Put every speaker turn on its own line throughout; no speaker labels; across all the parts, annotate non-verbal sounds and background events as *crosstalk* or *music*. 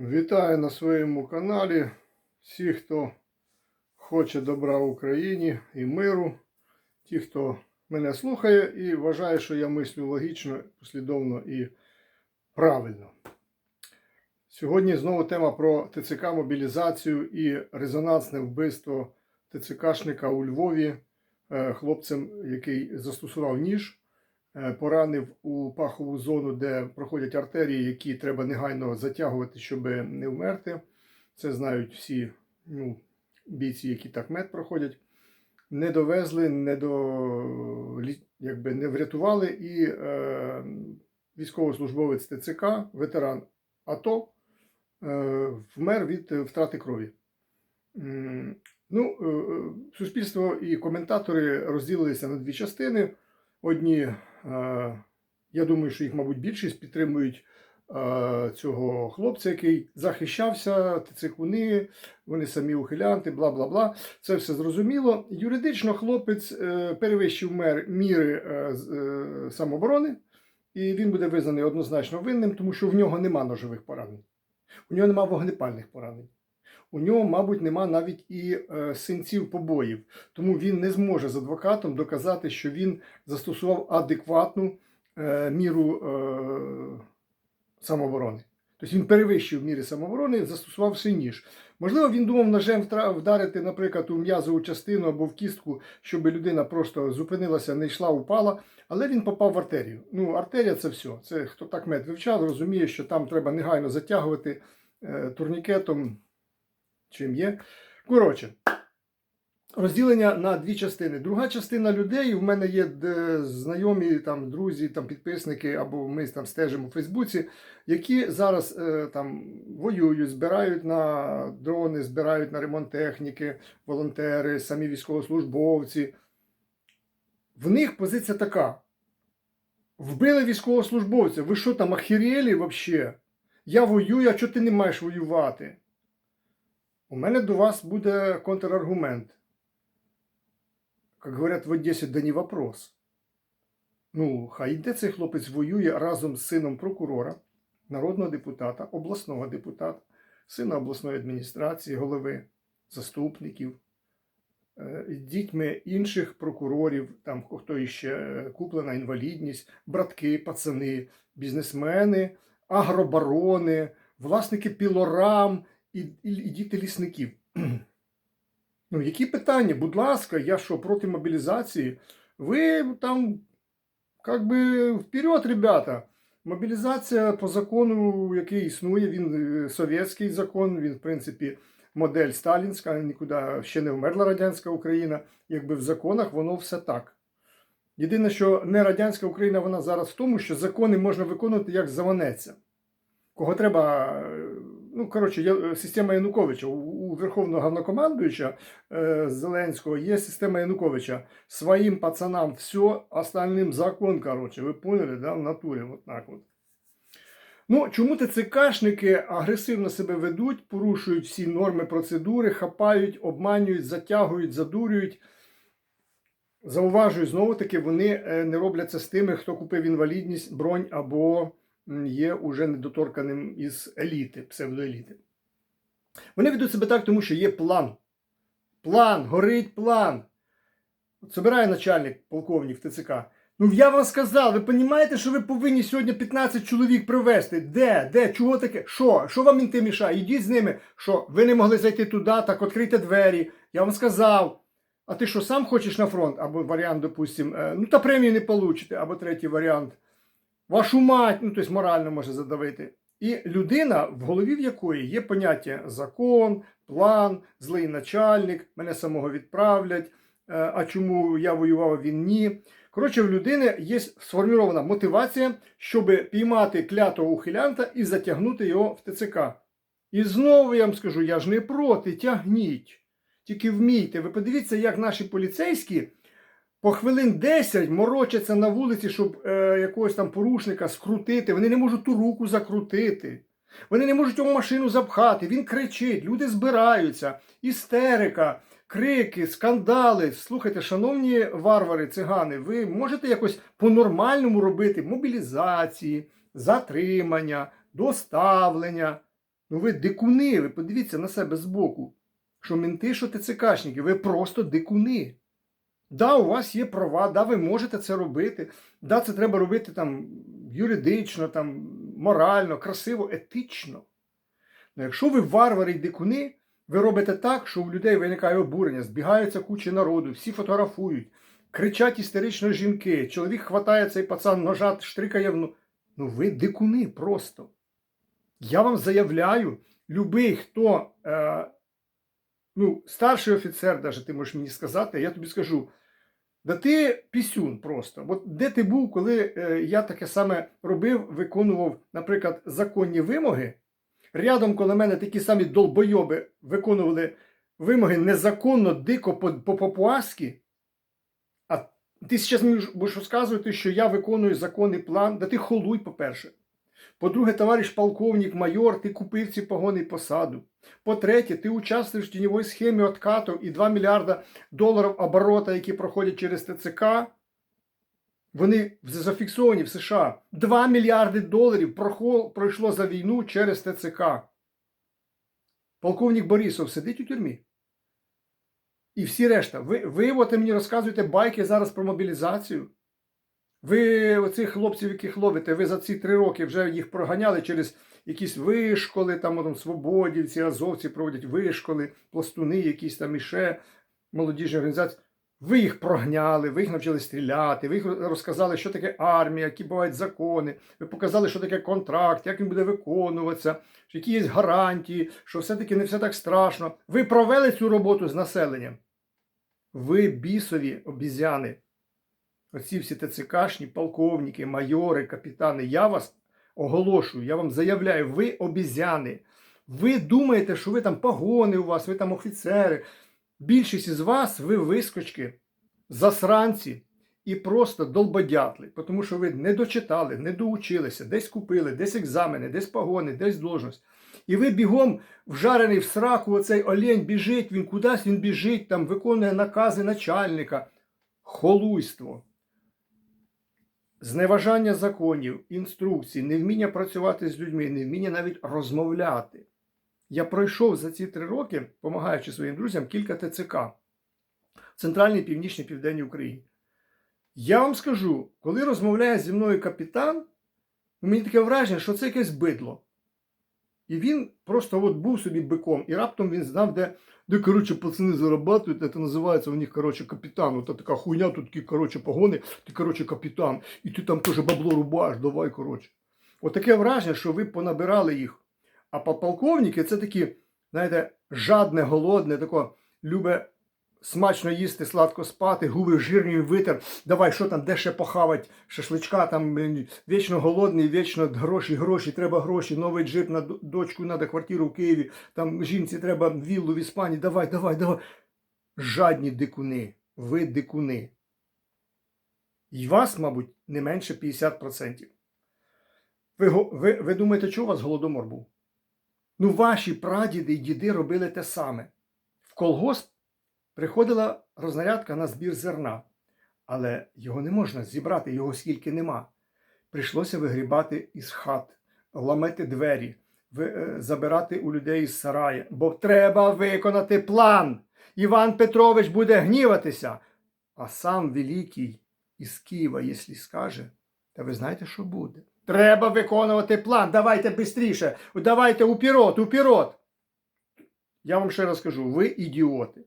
Вітаю на своєму каналі всіх, хто хоче добра Україні і миру, ті, хто мене слухає і вважає, що я мислю логічно, послідовно і правильно. Сьогодні знову тема про ТЦК мобілізацію і резонансне вбивство ТЦКшника у Львові е, хлопцем, який застосував ніж поранив у пахову зону, де проходять артерії, які треба негайно затягувати, щоб не вмерти. Це знають всі ну, бійці, які так мед проходять. Не довезли, не до якби не врятували. І е, військовослужбовець ТЦК, ветеран АТО, е, вмер від е, втрати крові. Ну, е, е, суспільство і коментатори розділилися на дві частини. Одні, е, я думаю, що їх, мабуть, більшість підтримують е, цього хлопця, який захищався, тицикуни, вони самі ухилянти, бла бла бла. Це все зрозуміло. Юридично хлопець е, перевищив мер, міри самооборони, і він буде визнаний однозначно винним, тому що в нього нема ножових поранень, у нього нема вогнепальних поранень. У нього, мабуть, нема навіть і е, синців побоїв, тому він не зможе з адвокатом доказати, що він застосував адекватну е, міру е, самооборони. Тобто він перевищив міри самооборони, застосувавши ніж. Можливо, він думав ножем вдарити, наприклад, у м'язову частину або в кістку, щоб людина просто зупинилася, не йшла, упала, але він попав в артерію. Ну, артерія це все. Це хто так мед вивчав, розуміє, що там треба негайно затягувати турнікетом, чим є. Коротше, розділення на дві частини. Друга частина людей, в мене є знайомі, там, друзі, там, підписники, або ми там стежимо у Фейсбуці, які зараз е, там воюють, збирають на дрони, збирають на ремонт техніки, волонтери, самі військовослужбовці. В них позиція така. Вбили військовослужбовця. Ви що там, охерели взагалі? Я воюю, а чого ти не маєш воювати? У мене до вас буде контраргумент. Як говорять в Одесі, да не вопрос. Ну, хай йде цей хлопець воює разом з сином прокурора, народного депутата, обласного депутата, сина обласної адміністрації, голови, заступників, е, дітьми інших прокурорів, там хто іще е, куплена інвалідність, братки, пацани, бізнесмени, агробарони, власники пілорам і, і, і діти лісників. *clears throat* Ну, які питання? Будь ласка, я що, проти мобілізації? Ви там, как би, вперед, ребята. Мобілізація по закону, який існує, він е, совєтський закон, він, в принципі, модель сталінська, нікуди ще не вмерла радянська Україна. Якби в законах воно все так. Єдине, що не радянська Україна, вона зараз в тому, що закони можна виконувати як заманеться. Кого треба, е, ну коротше, я- система Януковича. У, Верховного Головнокомандуюча е, Зеленського є система Януковича. Своїм пацанам все, остальним закон, коротше. Ви поняли, да, в натурі, от так от. Ну, чому ТЦКшники агресивно себе ведуть, порушують всі норми процедури, хапають, обманюють, затягують, задурюють. Зауважую, знову таки, вони е, не роблять це з тими, хто купив інвалідність, бронь або є уже недоторканим із еліти, псевдоеліти. Вони ведуть себе так, тому що є план. План, горить план. От Собирає начальник, полковник ТЦК. Ну я вам сказав, ви розумієте, що ви повинні сьогодні 15 чоловік привезти? Де? Де? Чого таке? Що? Що вам мінти мішає? Йдіть з ними. Що? Ви не могли зайти туди, так відкрийте двері. Я вам сказав. А ти що, сам хочеш на фронт? Або варіант, допустим, е, ну та премію не получите, або третій варіант. Вашу мать, ну тобто морально може задавити. І людина, в голові в якої є поняття закон, план, злий начальник, мене самого відправлять. е, А чому я воював, а він ні. Коротше, в людини є сформірована мотивація, щоб піймати клятого ухилянта і затягнути його в ТЦК. І знову я вам скажу, я ж не проти, тягніть. Тільки вмійте. Ви подивіться, як наші поліцейські по хвилин 10 морочаться на вулиці, щоб е, якогось там порушника скрутити. Вони не можуть ту руку закрутити. Вони не можуть йому машину запхати. Він кричить, люди збираються, істерика, крики, скандали. Слухайте, шановні варвари, цигани, ви можете якось по-нормальному робити мобілізації, затримання, доставлення. Ну ви дикуни, ви подивіться на себе збоку. Що менти, що ТЦКшники, ви просто дикуни. Да, у вас є права, да, ви можете це робити. Да, це треба робити там юридично, там, морально, красиво, етично. Ну, якщо ви варвари й дикуни, ви робите так, що у людей виникає обурення, збігаються кучі народу, всі фотографують, кричать істерично жінки, чоловік хватає цей пацан ножа, штрикає в ну. Ну ви дикуни просто. Я вам заявляю, любий, хто, е, ну, старший офіцер, даже ти можеш мені сказати, я тобі скажу, да ти пісюн просто. От де ти був, коли е, я таке саме робив, виконував, наприклад, законні вимоги, рядом коло мене такі самі долбойоби виконували вимоги незаконно, дико по-папуаськи, а ти зараз будеш розказувати, що я виконую законний план, да ти холуй, по-перше. По-друге, товариш полковник, майор, ти купив ці погони і посаду. По-третє, ти участвуєш в тіньовій схемі откату і 2 мільярда доларів оборота, які проходять через ТЦК. Вони зафіксовані в США. 2 мільярди доларів пройшло за війну через ТЦК. Полковник Борисов сидить у тюрмі. І всі решта. Ви, ви от мені розказуєте байки зараз про мобілізацію. Ви оцих хлопців, яких ловите, ви за ці три роки вже їх проганяли через якісь вишколи, там, там свободівці, азовці проводять вишколи, пластуни, якісь там іще молодіжні організації. Ви їх прогняли, ви їх навчили стріляти, ви їх розказали, що таке армія, які бувають закони, ви показали, що таке контракт, як він буде виконуватися, які є гарантії, що все-таки не все так страшно. Ви провели цю роботу з населенням. Ви бісові обізяни. Оці всі ТЦКшні, полковники, майори, капітани, я вас оголошую, я вам заявляю, ви обізяни. Ви думаєте, що ви там погони у вас, ви там офіцери. Більшість із вас, ви вискочки, засранці і просто долбодятли, тому що ви не дочитали, не доучилися, десь купили, десь екзамени, десь погони, десь должність. І ви бігом вжарений в сраку, оцей олень біжить, він кудись він біжить, там виконує накази начальника. Холуйство. Зневажання законів, інструкцій, невміння працювати з людьми, невміння навіть розмовляти. Я пройшов за ці три роки, допомагаючи своїм друзям, кілька ТЦК в Центральній, Північній, Південній Україні. Я вам скажу, коли розмовляє зі мною капітан, мені таке враження, що це якесь бидло. І він просто от був собі биком, і раптом він знав, де, де коротше, пацани зарабатують, це називається у них коротше, капітан. Ота така хуйня, тут такі коротше, погони, ти коротше, капітан, і ти там теж бабло рубаєш, давай, коротше. От таке враження, що ви понабирали їх. А полковники це такі, знаєте, жадне, голодне, тако любе смачно їсти, сладко спати, губи жирні витер. Давай, що там, де ще похавать, шашличка, там вічно голодний, вічно гроші, гроші, треба гроші, новий джип на дочку, треба квартиру в Києві, там жінці треба віллу в Іспанії, давай, давай, давай. Жадні дикуни, ви дикуни. І вас, мабуть, не менше 50%. Ви, ви, ви думаєте, чого у вас голодомор був? Ну, ваші прадіди і діди робили те саме. В колгосп приходила рознарядка на збір зерна, але його не можна зібрати, його скільки нема. Прийшлося вигрібати із хат, ламати двері, е, забирати у людей із сарая, бо треба виконати план. Іван Петрович буде гніватися. А сам Великий із Києва, якщо скаже, та ви знаєте, що буде? Треба виконувати план. Давайте швидше. Давайте упірот, упірот. Я вам ще раз кажу, ви ідіоти.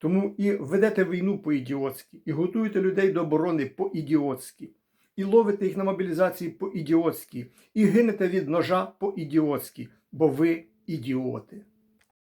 Тому і ведете війну по-ідіотськи, і готуєте людей до оборони по-ідіотськи, і ловите їх на мобілізації по-ідіотськи, і гинете від ножа по-ідіотськи, бо ви ідіоти.